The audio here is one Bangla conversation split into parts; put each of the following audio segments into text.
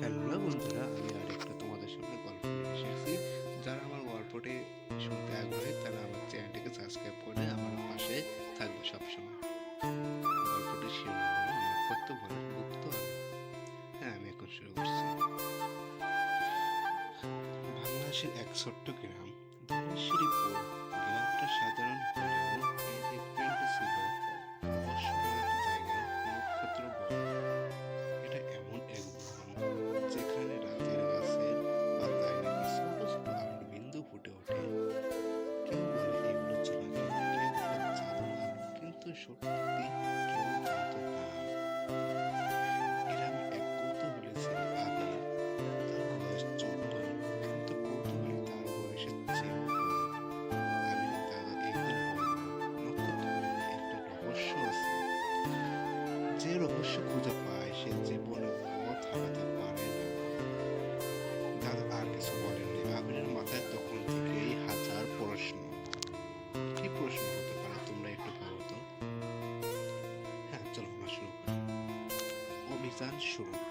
হ্যালো বন্ধুরা, আমি আর একটা তোমাদের সামনে গল্প নিয়ে এসেছি যারা আমার গল্পটি শুনতে আগ্রহী, তারা আমার চ্যানেলটিকে সাবস্ক্রাইব করে আমার পাশে থাকবে সবসময়। গল্পটি শিরোনাম হলো গুপ্ত। হ্যাঁ আমি এখন শুরু করছি। বাংলাদেশের এক ছোট্ট গ্রাম, ধনেশ্বরীপুর। গ্রামটা সাধারণ হলেও রহস্য খুঁজে পায়, সে জীবনে পথ পারে না। দাদা আর কিছু বলেননি। আবিরের মাথায় তখন থেকেই হাজার প্রশ্ন। কি প্রশ্ন হতে পারে, তোমরা একটু ভাবো তো। হ্যাঁ চলো আমরা শুরু করি। অভিযান শুরু।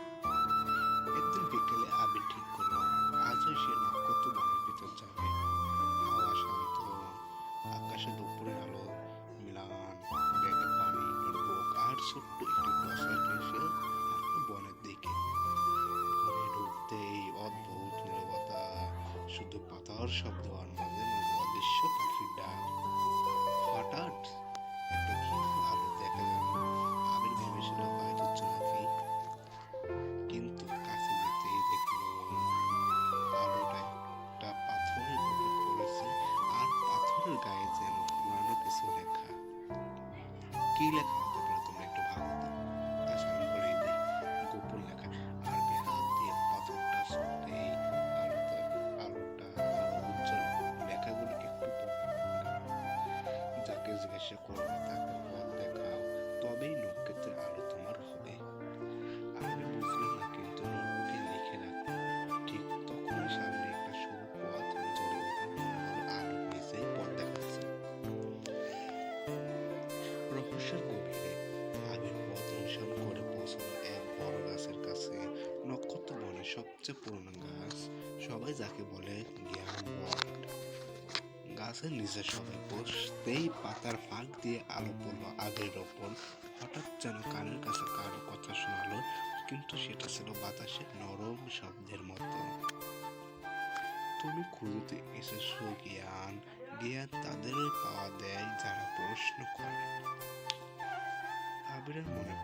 পাতার শব্দ আর মাঝে মাঝে অদৃশ্য পাখির ডাক। হঠাৎ একটা ক্ষীণ আলো দেখা গেল। আবির ভেবেছিল হয়তো কিন্তু কাছে যেতেই দেখল, আলোটা একটা পাথরের উপর পড়েছে আর পাথরের গায়ে যেন পুরানো কিছু লেখা। কি লেখা? সবচেয়ে পুরনো গাছ সবাই যাকে বলে জ্ঞান গাছের নিচে সবাই বসতেই পাতার ফাঁক দিয়ে আলো পড়ল আবিরের ওপর। হঠাৎ যেন কানের কাছে কারও কথা শোনালো, কিন্তু সেটা ছিল বাতাসের নরম শব্দের মতো। তুমি খুঁজতে এসেছ জ্ঞান। জ্ঞান তাদেরই পাওয়া দেয় যারা প্রশ্ন করে। আবিরের মনে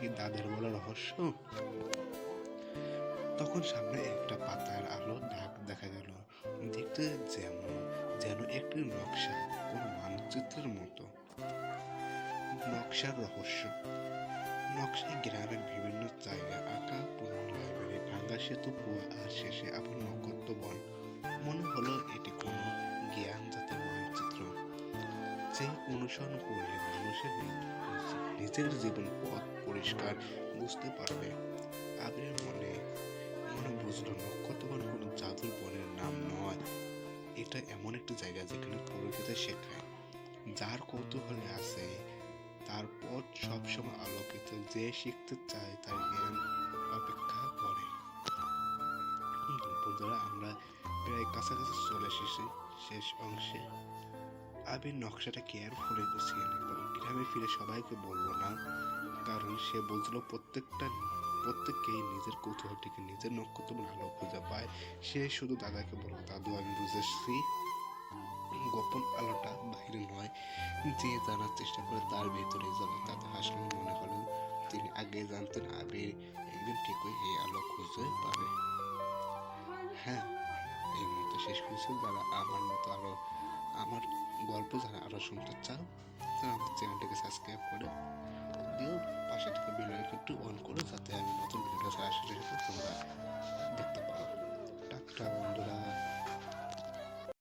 কি দাদের বলা রহস্য। তখন সামনে একটা পাতার আলো ডাক দেখা গেল। দেখতে যেমন যেন একটি নকশা কোন মানচিত্রের মতো। নকশার রহস্য। নকশা গ্রামের বিভিন্ন জায়গা আঁকা, পুরনো লাইব্রেরি ভাঙ্গা সেতু কুয়া আর শেষে যে অনুসরণ করলে মানুষের নিজের জীবন পথ পরিষ্কার বুঝতে পারবে। আবিরের মনে মনে বুঝলো নক্ষত্রবন কোনো জাদুর বনের নাম নয়। এটা এমন একটি জায়গা যেখানে প্রকৃতি শেখায়। যার কৌতূহলে আছে তার পথ সবসময় আলোকিত, যে শিখতে চায় তার জ্ঞান অপেক্ষা করে। বন্ধুরা, আমরা প্রায় কাছাকাছি চলে এসেছি শেষ অংশে। আবির নকশাটা কেয়ারফুলি গুছিয়ে নিল গ্রামে ফিরে সবাইকে বলল না? কারণ সে বুঝলো প্রত্যেকটা, প্রত্যেককেই নিজের কৌতূহলটিকে নিজের নক্ষত্র আলো খুঁজে পায়। সে শুধু দাদাকে বলল, দাদু, আমি বুঝেছি। গোপন আলোটা বাইরে নয়। যে জানার চেষ্টা করে তার ভেতরে যাবে তাতে হাসলো মনে হলো তিনি আগে জানতেন আবির একদিন ঠিকই এই আলো খুঁজে পাবে। হ্যাঁ এই মতো শেষ করেছে যারা আমার মতো আরও আমার গল্প যারা আরও শুনতে চাও, তারা আমার চ্যানেলটিকে সাবস্ক্রাইব করে দিও। পাশে থেকে বেল আইকনটি অন করে, যাতে আমি নতুন ভিডিও ছাড়ার তোমরা দেখতে পাবো টাটা বন্ধুরা।